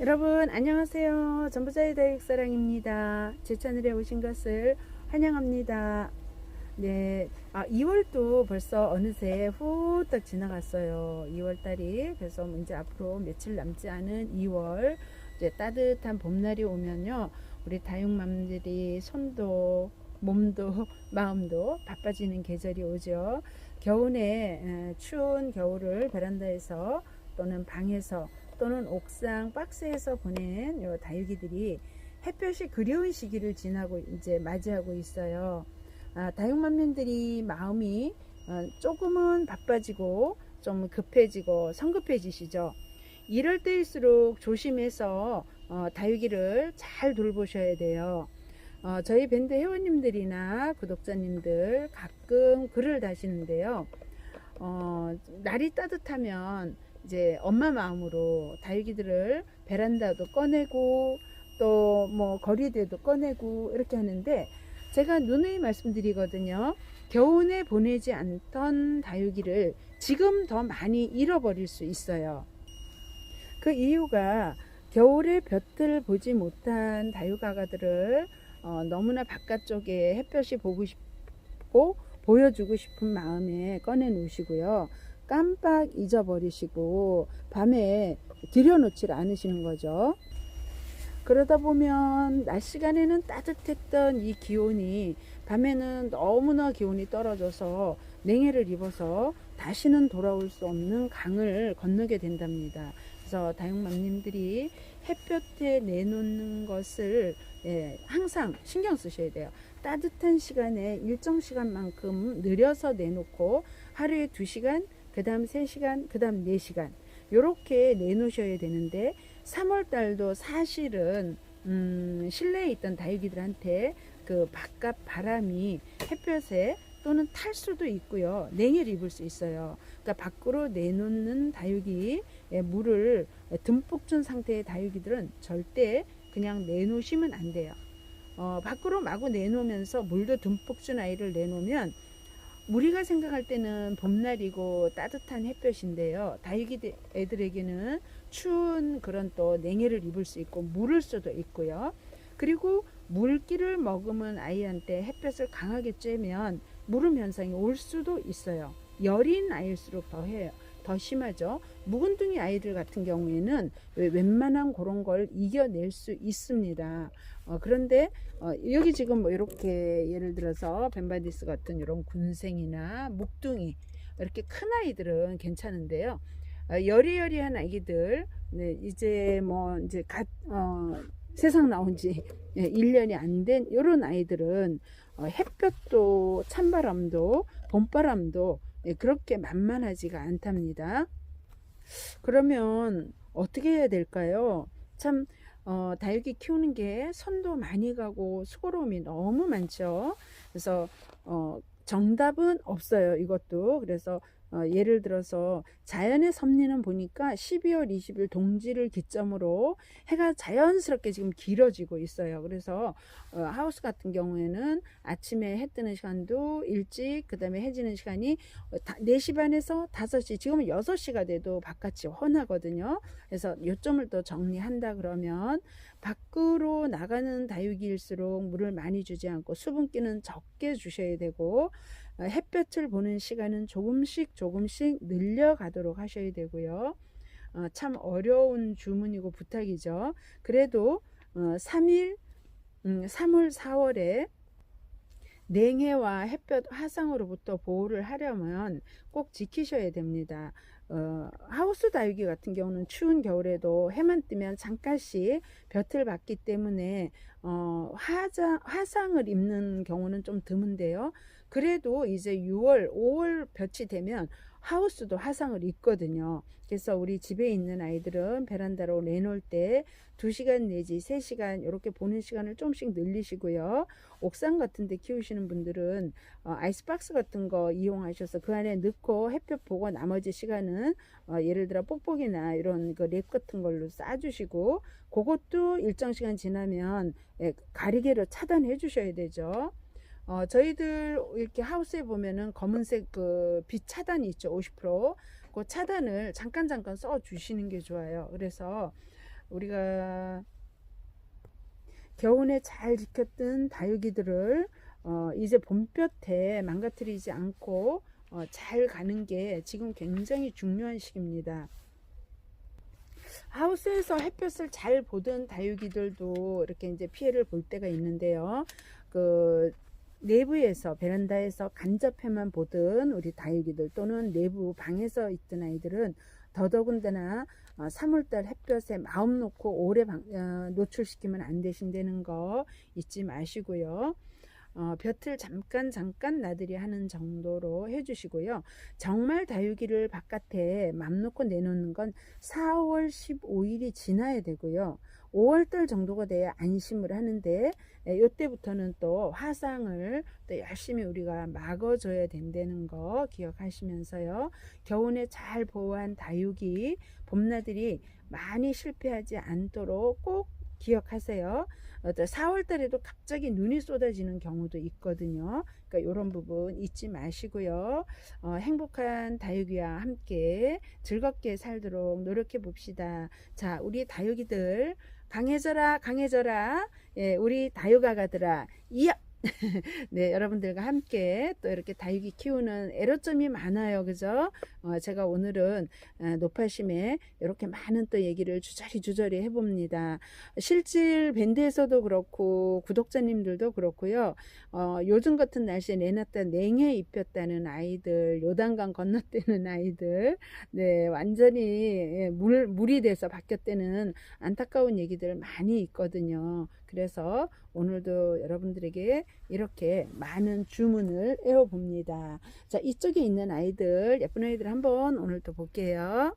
여러분 안녕하세요. 전부자의 다육사랑입니다. 제 채널에 오신 것을 환영합니다. 네. 아, 2월도 벌써 어느새 후딱 지나갔어요. 2월달이 그래서 이제 앞으로 며칠 남지 않은 2월. 이제 따뜻한 봄날이 오면요. 우리 다육맘들이 손도 몸도 마음도 바빠지는 계절이 오죠. 에, 추운 겨울을 베란다에서 또는 방에서 또는 옥상 박스에서 보낸 요 다육이들이 햇볕이 그리운 시기를 지나고 이제 맞이하고 있어요. 아, 다육맘님들이 마음이 어, 조금은 바빠지고 좀 급해지고 성급해지시죠. 이럴 때일수록 조심해서 어, 다육이를 잘 돌보셔야 돼요. 어, 저희 밴드 회원님들이나 구독자님들 가끔 글을 다시는데요. 어, 날이 따뜻하면 이제 엄마 마음으로 다육이들을 베란다도 꺼내고 또 뭐 거리대도 꺼내고 이렇게 하는데 제가 누누이 말씀드리거든요. 겨우내 보내지 않던 다육이를 지금 더 많이 잃어버릴 수 있어요. 그 이유가 겨울에 볕을 보지 못한 다육아가들을 어, 너무나 바깥쪽에 햇볕이 보고 싶고 보여주고 싶은 마음에 꺼내 놓으시고요. 깜빡 잊어버리시고 밤에 들여놓질 않으시는 거죠. 그러다 보면 낮 시간에는 따뜻했던 이 기온이 밤에는 너무나 기온이 떨어져서 냉해를 입어서 다시는 돌아올 수 없는 강을 건너게 된답니다. 그래서 다육맘님들이 햇볕에 내놓는 것을 예, 항상 신경 쓰셔야 돼요. 따뜻한 시간에 일정 시간만큼 느려서 내놓고 하루에 2시간, 그 다음 3시간, 그 다음 4시간 이렇게 내놓으셔야 되는데 3월 달도 사실은 음, 실내에 있던 다육이들한테 그 바깥 바람이 햇볕에 또는 탈 수도 있고요. 냉해를 입을 수 있어요. 그러니까 밖으로 내놓는 다육이 물을 듬뿍 준 상태의 다육이들은 절대 그냥 내놓으시면 안 돼요. 어, 밖으로 마구 내놓으면서 물도 듬뿍 준 아이를 내놓으면 우리가 생각할 때는 봄날이고 따뜻한 햇볕인데요. 다육이 애들에게는 추운 그런 또 냉해를 입을 수 있고 물을 수도 있고요. 그리고 물기를 머금은 아이한테 햇볕을 강하게 쬐면 무름 현상이 올 수도 있어요. 여린 아이일수록 더 해요. 더 심하죠. 묵은둥이 아이들 같은 경우에는 웬만한 그런 걸 이겨낼 수 있습니다. 어, 그런데 어, 여기 지금 뭐 이렇게 예를 들어서 벤바디스 같은 이런 군생이나 묵둥이 이렇게 큰 아이들은 괜찮은데요. 어, 여리여리한 아기들 네, 이제 뭐 이제 갓 어, 세상 나온 지 1년이 안 된 이런 아이들은 어, 햇볕도 찬바람도 봄바람도 예, 그렇게 만만하지가 않답니다. 그러면 어떻게 해야 될까요? 참 어, 다육이 키우는 게 손도 많이 가고 수고로움이 너무 많죠. 그래서 어, 정답은 없어요. 이것도 그래서 어, 예를 들어서 자연의 섭리는 보니까 12월 20일 동지를 기점으로 해가 자연스럽게 지금 길어지고 있어요. 그래서 어, 하우스 같은 경우에는 아침에 해 뜨는 시간도 일찍 그다음에 해 지는 시간이 4시 반에서 5시 지금은 6시가 돼도 바깥이 훤하거든요. 그래서 요점을 또 정리한다 그러면 밖으로 나가는 다육이일수록 물을 많이 주지 않고 수분기는 적게 주셔야 되고 어, 햇볕을 보는 시간은 조금씩 조금씩 늘려가도록 하셔야 되고요. 어, 참 어려운 주문이고 부탁이죠. 그래도 어, 3일, 음, 3월, 4월에 냉해와 햇볕 화상으로부터 보호를 하려면 꼭 지키셔야 됩니다. 어, 하우스 다육이 같은 경우는 추운 겨울에도 해만 뜨면 잠깐씩 볕을 받기 때문에 어, 화장, 화상을 입는 경우는 좀 드문데요. 그래도 이제 6월, 5월 볕이 되면 하우스도 화상을 입거든요. 그래서 우리 집에 있는 아이들은 베란다로 내놓을 때 2시간 내지 3시간 이렇게 보는 시간을 조금씩 늘리시고요. 옥상 같은 데 키우시는 분들은 어, 아이스박스 같은 거 이용하셔서 그 안에 넣고 햇볕 보고 나머지 시간은 어, 예를 들어 뽁뽁이나 이런 그 랩 같은 걸로 싸주시고 그것도 일정 시간 지나면 예, 가리개로 차단해 주셔야 되죠. 어, 저희들 이렇게 하우스에 보면은 검은색 그 빛 차단이 있죠. 50%. 그 차단을 잠깐 잠깐 써 주시는 게 좋아요. 그래서 우리가 겨우내 잘 지켰던 다육이들을 어, 이제 봄볕에 망가뜨리지 않고 어, 잘 가는 게 지금 굉장히 중요한 시기입니다. 하우스에서 햇볕을 잘 보던 다육이들도 이렇게 이제 피해를 볼 때가 있는데요. 그 내부에서 베란다에서 간접해만 보던 우리 다육이들 또는 내부 방에서 있던 아이들은 더더군다나 3월달 햇볕에 마음 놓고 오래 방, 어, 노출시키면 안 되신다는 거 잊지 마시고요. 어, 볕을 잠깐 잠깐 나들이 하는 정도로 해주시고요. 정말 다육이를 바깥에 맘 놓고 내놓는 건 4월 15일이 지나야 되고요. 5월달 정도가 돼야 안심을 하는데 예, 이때부터는 또 화상을 또 열심히 우리가 막아줘야 된다는 거 기억하시면서요. 겨우내 잘 보호한 다육이 봄나들이 많이 실패하지 않도록 꼭 기억하세요. 어떤 4월 달에도 갑자기 눈이 쏟아지는 경우도 있거든요. 그러니까 이런 부분 잊지 마시고요. 어, 행복한 다육이와 함께 즐겁게 살도록 노력해 봅시다. 자, 우리 다육이들 강해져라, 강해져라. 예, 우리 다육아가들아, 이야! 네, 여러분들과 함께 또 이렇게 다육이 키우는 애로점이 많아요. 그죠? 어, 제가 오늘은 어, 노파심에 이렇게 많은 또 얘기를 주저리 주저리 해봅니다. 실질 밴드에서도 그렇고 구독자님들도 그렇고요. 어, 요즘 같은 날씨에 내놨다 냉해 입혔다는 아이들, 요단강 건너뛰는 아이들, 네, 완전히 예, 물, 물이 돼서 바뀌었다는 안타까운 얘기들 많이 있거든요. 그래서 오늘도 여러분들에게 이렇게 많은 주문을 에워봅니다. 자, 이쪽에 있는 아이들, 예쁜 아이들 한번 오늘 또 볼게요.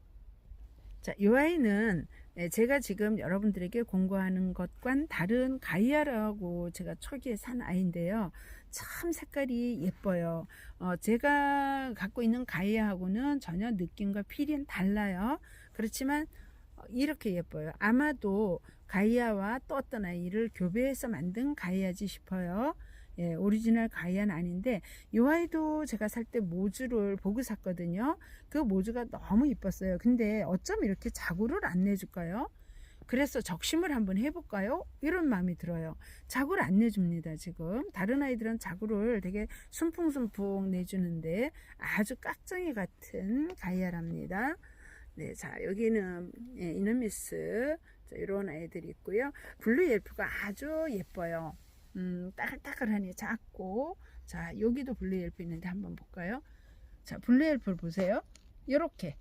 자, 이 아이는 네, 제가 지금 여러분들에게 공부하는 것과는 다른 가이아라고 제가 초기에 산 아이인데요. 참 색깔이 예뻐요. 어, 제가 갖고 있는 가이아하고는 전혀 느낌과 필은 달라요. 그렇지만 어, 이렇게 예뻐요. 아마도 가이아와 또 어떤 아이를 교배해서 만든 가이아지 싶어요. 예, 오리지널 가이아는 아닌데 이 아이도 제가 살 때 모주를 보고 샀거든요. 그 모주가 너무 이뻤어요. 근데 어쩜 이렇게 자구를 안 내줄까요? 그래서 적심을 한번 해볼까요? 이런 마음이 들어요. 자구를 안 내줍니다, 지금. 다른 아이들은 자구를 되게 순풍순풍 내주는데 아주 깍정이 같은 가이아랍니다. 네, 자, 여기는 예, 이너미스. 자, 이런 아이들이 있고요. 블루 옐프가 아주 예뻐요. 음, 따글따글하니 작고. 자 여기도 블루 옐프 있는데 한번 볼까요? 자 블루 옐프를 보세요. 이렇게.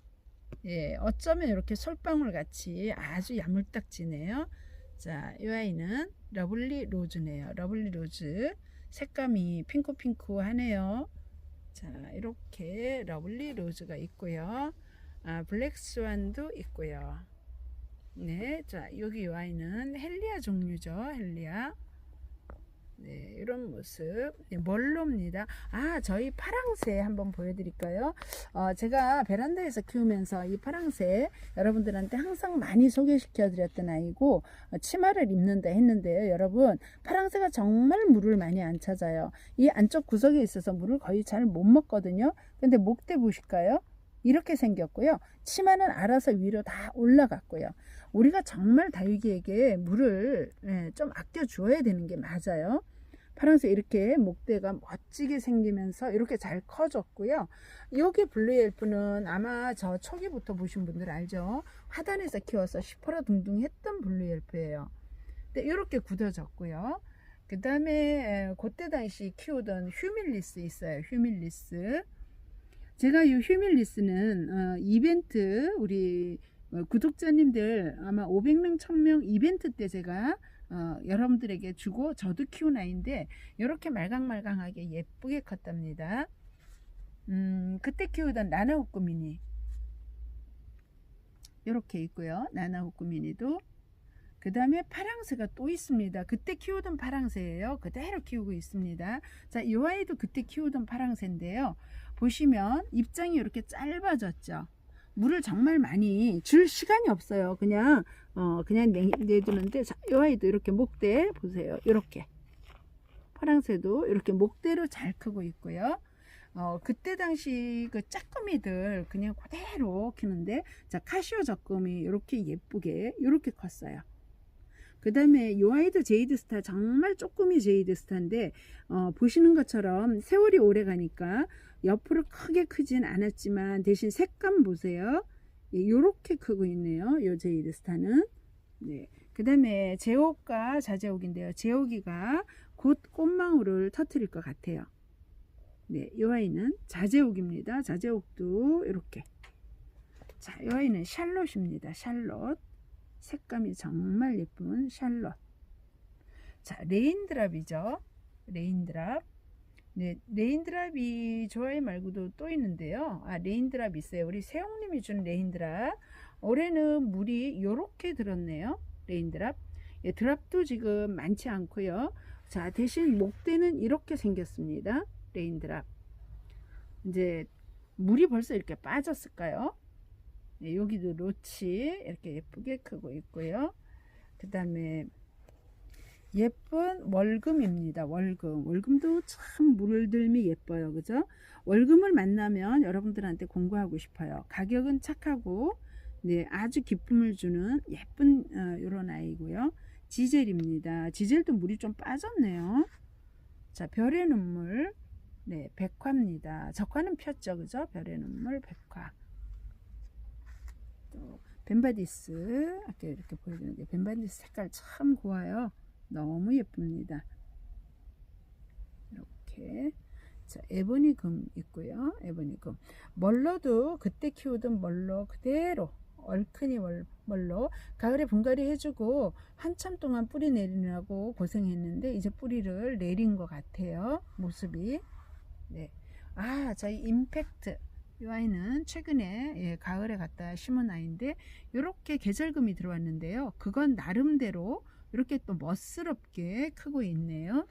예 어쩌면 이렇게 솔방울 같이 아주 야물딱지네요. 자이 아이는 러블리 로즈네요. 러블리 로즈. 색감이 핑크핑크하네요. 자 이렇게 러블리 로즈가 있고요. 아, 블랙 스완도 있고요. 네, 자 여기 이 아이는 헬리아 종류죠 헬리아 네, 이런 모습. 네, 멀로입니다. 아, 저희 파랑새 한번 보여드릴까요? 어, 제가 베란다에서 키우면서 이 파랑새 여러분들한테 항상 많이 소개시켜 드렸던 아이고, 어, 치마를 입는다 했는데요. 여러분, 파랑새가 정말 물을 많이 안 찾아요. 이 안쪽 구석에 있어서 물을 거의 잘 못 먹거든요. 근데 목대 보실까요? 이렇게 생겼고요. 치마는 알아서 위로 다 올라갔고요. 우리가 정말 다육이에게 물을 네, 좀 아껴 주어야 되는 게 맞아요. 파란색 이렇게 목대가 멋지게 생기면서 이렇게 잘 커졌고요. 여기 블루엘프는 아마 저 초기부터 보신 분들 알죠? 화단에서 키워서 시퍼라 둥둥 했던 블루엘프예요. 근데 이렇게 굳어졌고요. 그 다음에 그때 당시 키우던 휴밀리스 있어요. 휴밀리스. 제가 이 휴밀리스는 어, 이벤트 우리 어, 구독자님들 아마 500명 1000명 이벤트 때 제가 어, 여러분들에게 주고 저도 키운 아이인데 이렇게 말강말강하게 예쁘게 컸답니다. 음, 그때 키우던 나나후꾸미니 이렇게 있고요. 나나후꾸미니도 그 다음에 파랑새가 또 있습니다. 그때 키우던 파랑새예요. 그대로 키우고 있습니다. 자, 이 아이도 그때 키우던 파랑새인데요. 보시면 입장이 이렇게 짧아졌죠. 물을 정말 많이 줄 시간이 없어요. 그냥 어 그냥 내, 내두는데 자, 이 아이도 이렇게 목대 보세요. 이렇게 파랑새도 이렇게 목대로 잘 크고 있고요. 어, 그때 당시 그 짝꾸미들 그냥 그대로 키는데, 자, 카시오 적금이 이렇게 예쁘게, 이렇게 컸어요. 그 다음에 요 아이도 제이드 스타, 정말 쪼꾸미 제이드 스타인데, 어, 보시는 것처럼 세월이 오래 가니까 옆으로 크게 크진 않았지만, 대신 색감 보세요. 예, 요렇게 크고 있네요. 요 제이드 스타는. 네. 그 다음에 제옥과 자제옥인데요. 제옥이가 곧 꽃망울을 터트릴 것 같아요. 네, 이 아이는 자제옥입니다. 자제옥도 이렇게. 자, 이 아이는 샬롯입니다. 샬롯. 색감이 정말 예쁜 샬롯. 자, 레인드랍이죠. 레인드랍. 네, 레인드랍이 좋아해 말고도 또 있는데요. 아, 레인드랍 있어요. 우리 세용님이 준 레인드랍. 올해는 물이 요렇게 들었네요. 레인드랍. 예, 드랍도 지금 많지 않고요. 자, 대신 목대는 이렇게 생겼습니다. 레인드랍. 이제 물이 벌써 이렇게 빠졌을까요? 네, 여기도 로치 이렇게 예쁘게 크고 있고요. 그 다음에 예쁜 월금입니다. 월금. 월금도 참 물들미 예뻐요. 그죠? 월금을 만나면 여러분들한테 공부하고 싶어요. 가격은 착하고, 네, 아주 기쁨을 주는 예쁜, 어, 요런 아이고요. 지젤입니다. 지젤도 물이 좀 빠졌네요. 자, 별의 눈물. 네, 백화입니다. 적화는 폈죠. 그죠? 별의 눈물, 백화. 또, 벤바디스. 아까 이렇게 보여드렸는데, 벤바디스 색깔 참 고와요. 너무 예쁩니다. 이렇게. 자, 에보니 금 있고요. 에보니 금. 멀러도 그때 키우던 멀러 그대로 얼큰이 멀러 가을에 분갈이 해주고 한참 동안 뿌리 내리느라고 고생했는데 이제 뿌리를 내린 것 같아요. 모습이. 네. 아, 저희 임팩트. 이 아이는 최근에 예, 가을에 갖다 심은 아이인데 이렇게 계절금이 들어왔는데요. 그건 나름대로 이렇게 또 멋스럽게 크고 있네요.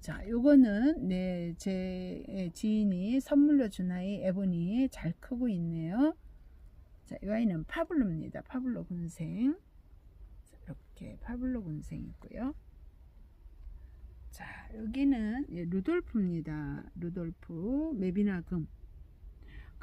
자, 요거는 네, 제 지인이 선물로 준 아이 에보니 잘 크고 있네요. 자, 이 아이는 파블로입니다. 파블로 군생. 자, 이렇게 파블로 군생 있고요. 자, 여기는 예, 루돌프입니다. 루돌프 메비나금.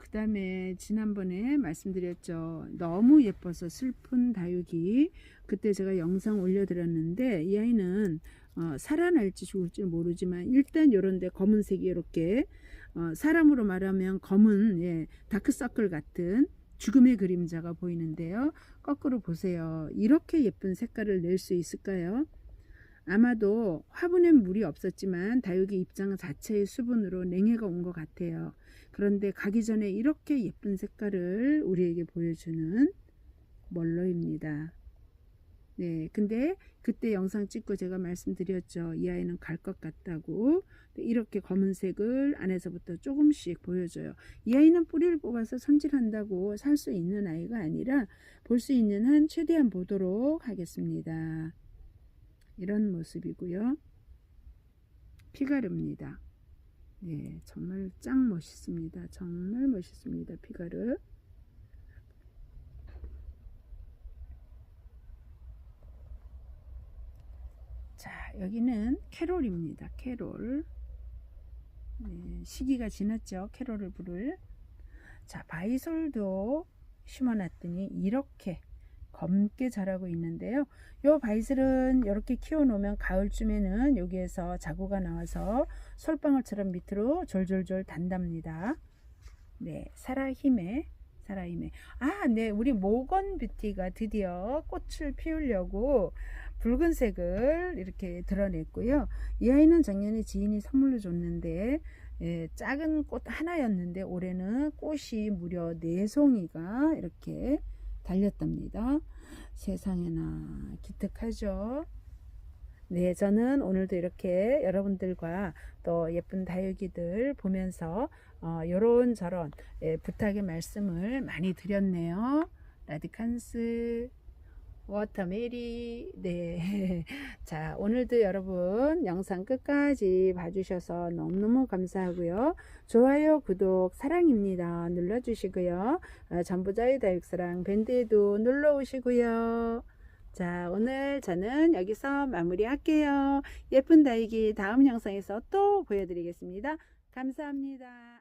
그 다음에 지난번에 말씀드렸죠. 너무 예뻐서 슬픈 다육이. 그때 제가 영상 올려드렸는데 이 아이는 어, 살아날지 죽을지 모르지만 일단 요런데 검은색이 이렇게 어, 사람으로 말하면 검은 예, 다크서클 같은 죽음의 그림자가 보이는데요. 거꾸로 보세요. 이렇게 예쁜 색깔을 낼 수 있을까요? 아마도 화분엔 물이 없었지만 다육이 입장 자체의 수분으로 냉해가 온 것 같아요. 그런데 가기 전에 이렇게 예쁜 색깔을 우리에게 보여주는 멀로입니다. 네, 근데 그때 영상 찍고 제가 말씀드렸죠. 이 아이는 갈 것 같다고. 이렇게 검은색을 안에서부터 조금씩 보여줘요. 이 아이는 뿌리를 뽑아서 손질한다고 살 수 있는 아이가 아니라 볼 수 있는 한 최대한 보도록 하겠습니다. 이런 모습이고요. 피가르입니다. 네, 정말 짱 멋있습니다. 정말 멋있습니다. 피가르. 자, 여기는 캐롤입니다. 캐롤. 네, 시기가 지났죠. 캐롤을 부를. 자, 바이솔도 심어놨더니 이렇게 검게 자라고 있는데요. 요 바이슬은 이렇게 키워 놓으면 가을쯤에는 여기에서 자구가 나와서 솔방울처럼 밑으로 졸졸졸 단답니다. 네, 사라힘에 사라힘에 아, 네, 우리 모건 뷰티가 드디어 꽃을 피우려고 붉은색을 이렇게 드러냈고요. 이 아이는 작년에 지인이 선물로 줬는데 예, 작은 꽃 하나였는데 올해는 꽃이 무려 네 송이가 이렇게 달렸답니다. 세상에나 기특하죠. 네, 저는 오늘도 이렇게 여러분들과 또 예쁜 다육이들 보면서 어, 요런 저런 예, 부탁의 말씀을 많이 드렸네요. 라디칸스 워터메리 네. 자, 오늘도 여러분 영상 끝까지 봐주셔서 너무너무 감사하고요. 좋아요, 구독, 사랑입니다. 눌러주시고요. 어, 전부자의 다육사랑 밴드에도 눌러오시고요. 자, 오늘 저는 여기서 마무리할게요. 예쁜 다육이 다음 영상에서 또 보여드리겠습니다. 감사합니다.